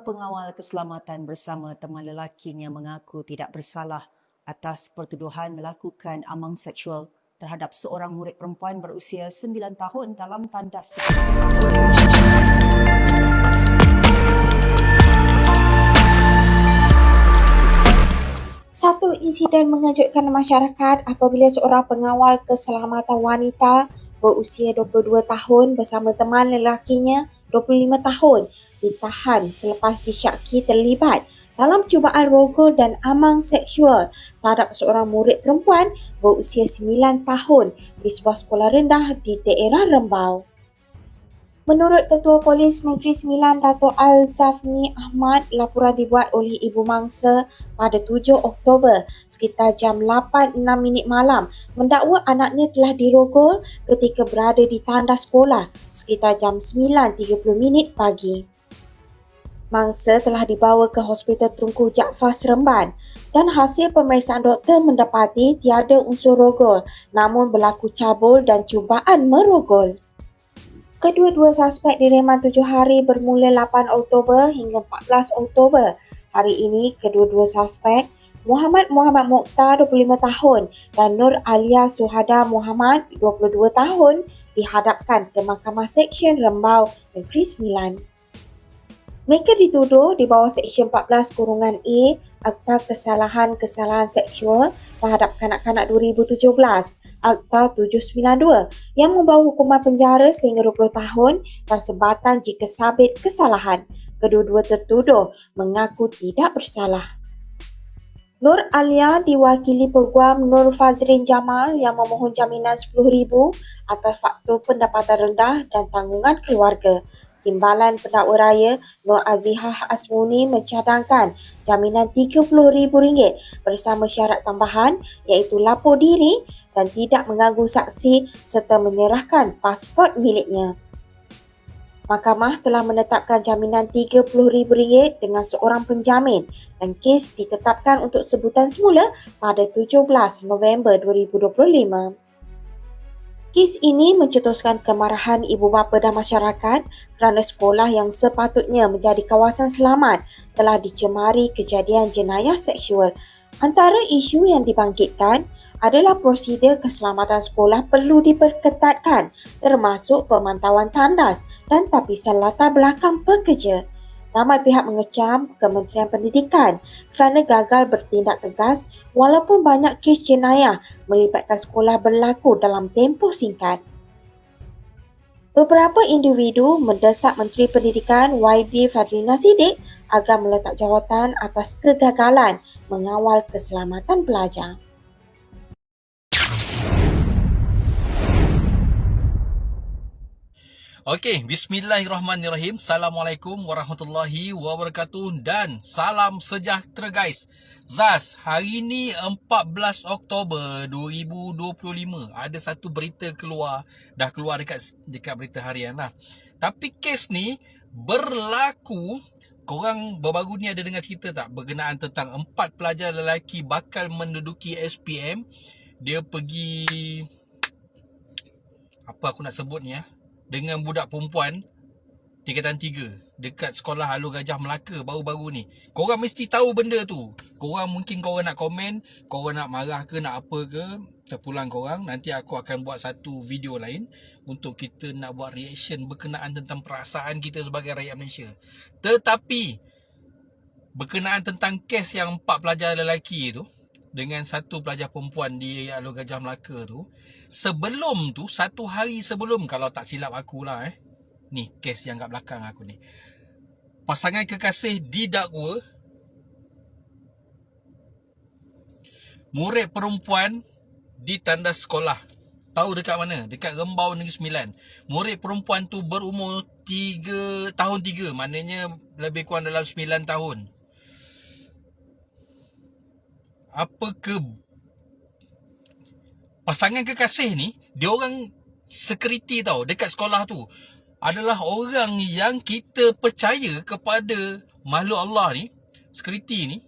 pengawal keselamatan bersama teman lelakinya mengaku tidak bersalah atas pertuduhan melakukan amang seksual terhadap seorang murid perempuan berusia 9 tahun dalam tandas Satu insiden mengejutkan masyarakat apabila seorang pengawal keselamatan wanita berusia 22 tahun bersama teman lelakinya 25 tahun ditahan selepas disyaki terlibat dalam cubaan rogol dan amang seksual terhadap seorang murid perempuan berusia 9 tahun di sebuah sekolah rendah di daerah Rembau. Menurut Ketua Polis Negeri Sembilan Dato' Al-Zafni Ahmad, laporan dibuat oleh Ibu Mangsa pada 7 Oktober sekitar jam 8.06 minit malam mendakwa anaknya telah dirogol ketika berada di tandas sekolah sekitar jam 9.30 minit pagi. Mangsa telah dibawa ke Hospital Tunku Jaafar Seremban dan hasil pemeriksaan doktor mendapati tiada unsur rogol namun berlaku cabul dan cubaan merogol. Kedua-dua suspek direman tujuh hari bermula 8 Oktober hingga 14 Oktober. Hari ini, kedua-dua suspek Muhammad Muhammad Mokhtar 25 tahun dan Nur Alia Suhada Muhammad 22 tahun dihadapkan ke Mahkamah Seksyen Rembau Negeri Sembilan. Mereka dituduh di bawah Seksyen 14 Kurungan A Akta Kesalahan-Kesalahan Seksual terhadap Kanak-Kanak 2017 Akta 792 yang membawa hukuman penjara sehingga 20 tahun dan sebatan jika sabit kesalahan. Kedua-dua tertuduh mengaku tidak bersalah. Nur Alia diwakili Peguam Nur Fazrin Jamal yang memohon jaminan RM10,000 atas faktor pendapatan rendah dan tanggungan keluarga. Timbalan Pendakwa Raya Nur Azihah Asmuni mencadangkan jaminan RM30,000 bersama syarat tambahan iaitu lapor diri dan tidak mengganggu saksi serta menyerahkan pasport miliknya. Mahkamah telah menetapkan jaminan RM30,000 dengan seorang penjamin dan kes ditetapkan untuk sebutan semula pada 17 November 2025. Kes ini mencetuskan kemarahan ibu bapa dan masyarakat kerana sekolah yang sepatutnya menjadi kawasan selamat telah dicemari kejadian jenayah seksual. Antara isu yang dibangkitkan adalah prosedur keselamatan sekolah perlu diperketatkan termasuk pemantauan tandas dan tapisan latar belakang pekerja. Ramai pihak mengecam Kementerian Pendidikan kerana gagal bertindak tegas walaupun banyak kes jenayah melibatkan sekolah berlaku dalam tempoh singkat. Beberapa individu mendesak Menteri Pendidikan YB Fadlina Siddiq agar meletak jawatan atas kegagalan mengawal keselamatan pelajar. Okey, bismillahirrahmanirrahim. Assalamualaikum warahmatullahi wabarakatuh dan salam sejahtera guys. Zaz, hari ni 14 Oktober 2025. Ada satu berita keluar, dah keluar dekat dekat berita harian lah. Tapi kes ni berlaku Korang baru-baru ni ada dengar cerita tak berkenaan tentang empat pelajar lelaki bakal menduduki SPM Dia pergi Apa aku nak sebut ni ya dengan budak perempuan tingkatan tiga dekat sekolah Alur Gajah Melaka baru-baru ni. Korang mesti tahu benda tu. Korang mungkin korang nak komen, korang nak marah ke nak apa ke, terpulang korang. Nanti aku akan buat satu video lain untuk kita nak buat reaction berkenaan tentang perasaan kita sebagai rakyat Malaysia. Tetapi berkenaan tentang kes yang empat pelajar lelaki tu, dengan satu pelajar perempuan di Alur Gajah Melaka tu sebelum tu satu hari sebelum kalau tak silap aku lah eh. Ni kes yang kat belakang aku ni. Pasangan kekasih didakwa murid perempuan di tandas sekolah. Tahu dekat mana? Dekat Rembau Negeri Sembilan. Murid perempuan tu berumur 3 tahun 3 maknanya lebih kurang dalam 9 tahun apa ke pasangan kekasih ni dia orang security tau dekat sekolah tu adalah orang yang kita percaya kepada makhluk Allah ni security ni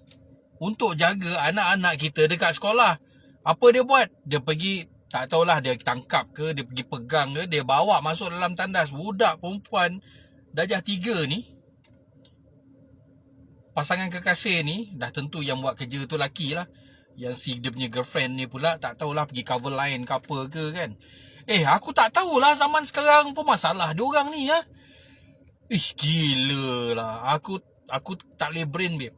untuk jaga anak-anak kita dekat sekolah. Apa dia buat? Dia pergi tak tahulah dia tangkap ke dia pergi pegang ke dia bawa masuk dalam tandas. Budak perempuan darjah tiga ni pasangan kekasih ni dah tentu yang buat kerja tu laki lah. Yang si dia punya girlfriend ni pula tak tahulah pergi cover line ke apa ke kan. Eh aku tak tahulah zaman sekarang apa masalah dia orang ni ya. Ish gila lah. Aku aku tak boleh brain babe.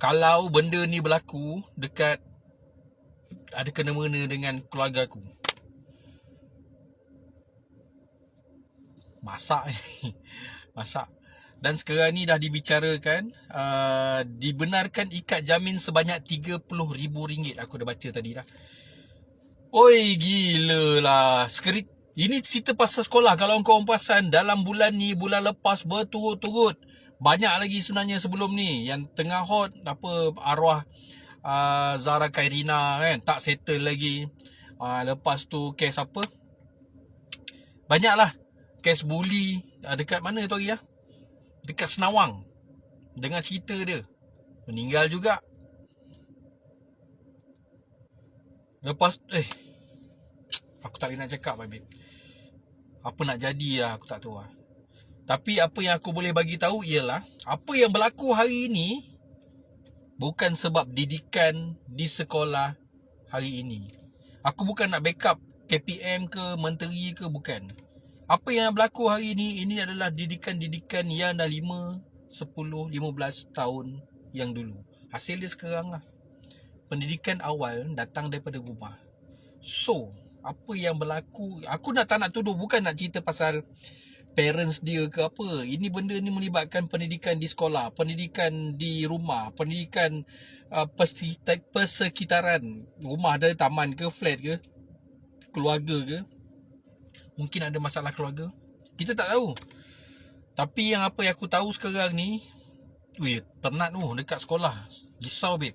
Kalau benda ni berlaku dekat ada kena-mena dengan keluarga aku. Masak ni. Masak. Dan sekarang ni dah dibicarakan uh, dibenarkan ikat jamin sebanyak RM30,000 aku dah baca tadi dah. Oi gila lah. Skrit ini cerita pasal sekolah kalau kau perasan dalam bulan ni bulan lepas berturut-turut banyak lagi sebenarnya sebelum ni yang tengah hot apa arwah uh, Zara Kairina kan tak settle lagi. Uh, lepas tu kes apa? Banyaklah kes bully uh, dekat mana tu lagi ya? Dekat Senawang. Dengan cerita dia. Meninggal juga. Lepas eh aku tak boleh nak cakap babe. Apa nak jadi lah aku tak tahu lah. Tapi apa yang aku boleh bagi tahu ialah apa yang berlaku hari ini bukan sebab didikan di sekolah hari ini. Aku bukan nak backup KPM ke menteri ke bukan. Apa yang berlaku hari ini ini adalah didikan-didikan yang dah 5, 10, 15 tahun yang dulu. Hasil dia sekarang lah. Pendidikan awal datang daripada rumah. So, apa yang berlaku, aku nak tak nak tuduh bukan nak cerita pasal parents dia ke apa. Ini benda ni melibatkan pendidikan di sekolah, pendidikan di rumah, pendidikan uh, persekitaran rumah ada taman ke flat ke keluarga ke. Mungkin ada masalah keluarga. Kita tak tahu. Tapi yang apa yang aku tahu sekarang ni, ui, tenat tu dekat sekolah. Risau babe.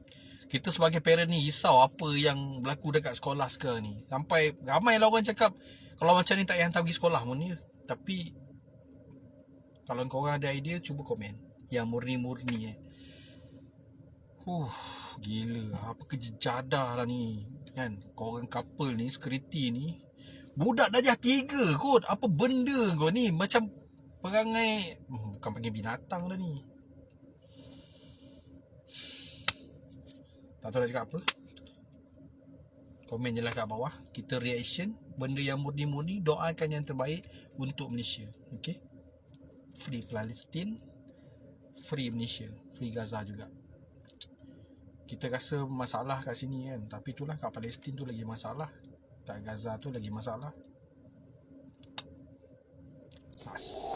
Kita sebagai parent ni risau apa yang berlaku dekat sekolah sekarang ni. Sampai ramai lah orang cakap kalau macam ni tak payah hantar pergi sekolah pun ni. Tapi kalau korang ada idea Cuba komen Yang murni-murni eh Huh Gila Apa kerja jadah lah ni Kan Korang couple ni Security ni Budak darjah tiga kot. Apa benda kau ni? Macam Perangai. Hmm, Bukan panggil binatang lah ni. Tak tahu nak cakap apa. Komen je lah kat bawah. Kita reaction. Benda yang murni-murni Doakan yang terbaik Untuk Malaysia. Okay free Palestin, free Malaysia, free Gaza juga. Kita rasa masalah kat sini kan, tapi itulah kat Palestin tu lagi masalah. Kat Gaza tu lagi masalah. Sas.